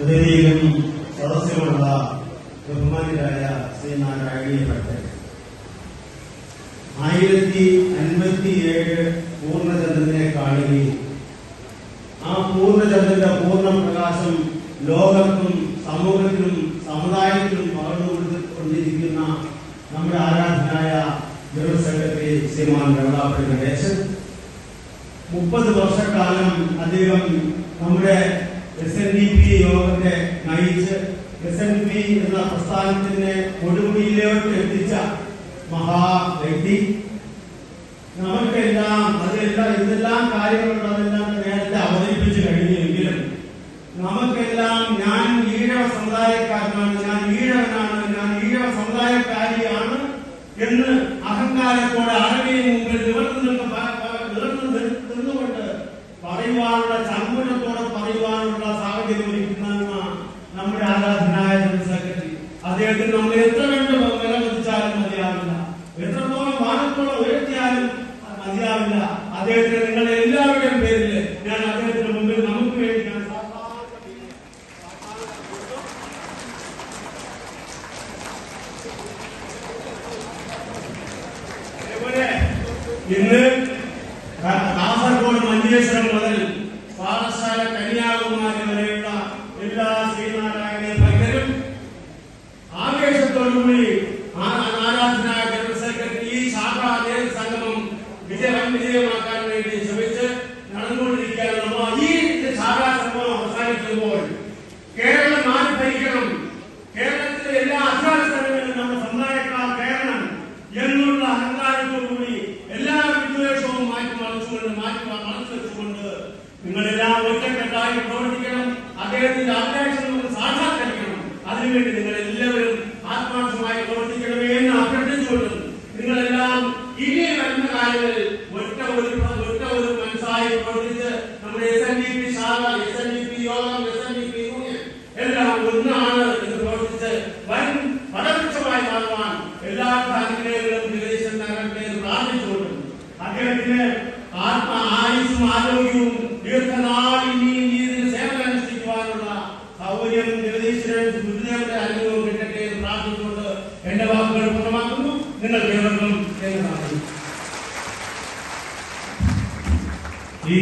ഹൃദയം ബഹുമാനരായ ശ്രീ നാരായണീയ ഭട്ടൻ ആയിരത്തി അൻപത്തിയേഴ് പൂർണചന്ദ്രനെ കാണുകയും ആ പൂർണചന്ദ്രന്റെ പൂർണ പ്രകാശം ലോകത്തും സമൂഹത്തിലും സമുദായത്തിലും കൊടുത്തുകൊണ്ടിരിക്കുന്ന നമ്മുടെ ആരാധനായ ജനറൽ സെക്രട്ടറി ശ്രീമാൻ വെള്ളാപ്പള്ളി ഗണേശൻ മുപ്പത് വർഷക്കാലം അദ്ദേഹം നമ്മുടെ എസ് എൻ ഡി പി യോഗത്തെ നയിച്ച് എസ് എൻ പി എന്ന പ്രസ്ഥാനത്തിനെ കൊടുമുടിയിലേക്ക് എത്തിച്ച മഹാ വ്യക്തി. നമുക്കെല്ലാം അതെല്ലാം എന്തെല്ലാം കാര്യങ്ങളുണ്ട് അതെല്ലാം നേരത്തെ അവതരിപ്പിച്ചു കഴിഞ്ഞെങ്കിലും നമുക്കെല്ലാം ഞാൻ ഈഴവ സമുദായക്കാരനാണ് ഞാൻ ഈഴവനാണ് ഞാൻ ഈഴവ സമുദായക്കാരിയാണ് എന്ന് അഹങ്കാരത്തോടെ ആരുടെയും മുമ്പിൽ നിവർന്നു നിന്ന് നമ്മുടെ ആരാധനായ ജനറൽ സെക്രട്ടറി അദ്ദേഹത്തിന് നമ്മൾ എത്ര കണ്ട് വില മതിച്ചാലും മതിയാവില്ല. എത്രത്തോളം വാനത്തോളം ഉയർത്തിയാലും മതിയാവില്ല. അദ്ദേഹത്തിന് നിങ്ങളുടെ എല്ലാവരുടെയും പേരിൽ ഞാൻ അദ്ദേഹത്തിന് മുമ്പിൽ നമുക്ക് വേണ്ടി ഞാൻ ഇന്ന് കാസർഗോഡ് മഞ്ചേശ്വരം മുതൽ പാഠശാല ആ- ആരാധനായ ജനറൽ സെക്രട്ടറി ഈ ശാഖാ സംഗമം വിജയം വിജയമാക്കാൻ വേണ്ടി ശ്രമിച്ച് നടന്നുകൊണ്ടിരിക്കുകയാണ്. നമ്മൾ ഈ ശാഖാ സംഗമം അവസാനിക്കുമ്പോൾ കേരളം മാറി ഭരിക്കണം. കേരളത്തിലെ എല്ലാ അധികാര സ്ഥലങ്ങളിലും നമ്മുടെ സമുദായക്കാർ കയറണം എന്നുള്ള അഹങ്കാരത്തോടുകൂടി എല്ലാ വിദ്വേഷവും മാറ്റി മറിച്ചുകൊണ്ട് മാറ്റി മറച്ചു വെച്ചുകൊണ്ട് നിങ്ങളെല്ലാം ഒറ്റക്കെട്ടായി പ്രവർത്തിക്കണം. അദ്ദേഹത്തിന്റെ അഭിലാഷം സാക്ഷാത്കരിക്കണം. അതിനുവേണ്ടി നിങ്ങൾ എല്ലാവരും ആത്മാർത്ഥമായി പ്രവർത്തിക്കണമേ എന്ന് അഭ്യർത്ഥിച്ചുകൊണ്ടും നിങ്ങളെല്ലാം ഇനി വരുന്ന കാലങ്ങളിൽ ഒറ്റ ഒരു ഒറ്റ ഒരു മനസ്സായി പ്രവർത്തിച്ച് നമ്മുടെ എസ് എൻ ഡി പി ശാഖ എസ് എൻ ഡി പി യോഗം S N D P union എല്ലാം ഒന്നാണ് എന്ന് പ്രവർത്തിച്ച് വൻ പടവൃക്ഷമായി മാറുവാൻ എല്ലാ അനുഗ്രഹങ്ങളും വിദേശം നൽകട്ടെ എന്ന് പ്രാർത്ഥിച്ചുകൊണ്ട് അദ്ദേഹത്തിന് ആത്മ ആയുസും ആരോഗ്യവും ദീർഘനാൾ ഇനിയും ഇതിന് സേവനം അനുഷ്ഠിക്കുവാനുള്ള സൗകര്യം ജഗദീശ്വരൻ ഗുരുദേവന്റെ അനുഭവം കിട്ടട്ടെ എന്ന് പ്രാർത്ഥിച്ചുകൊണ്ട് എന്റെ വാക്കുകൾ പൂർണമാക്കുന്നു. നിങ്ങൾ ഏവർക്കും എന്നതാണ് ഈ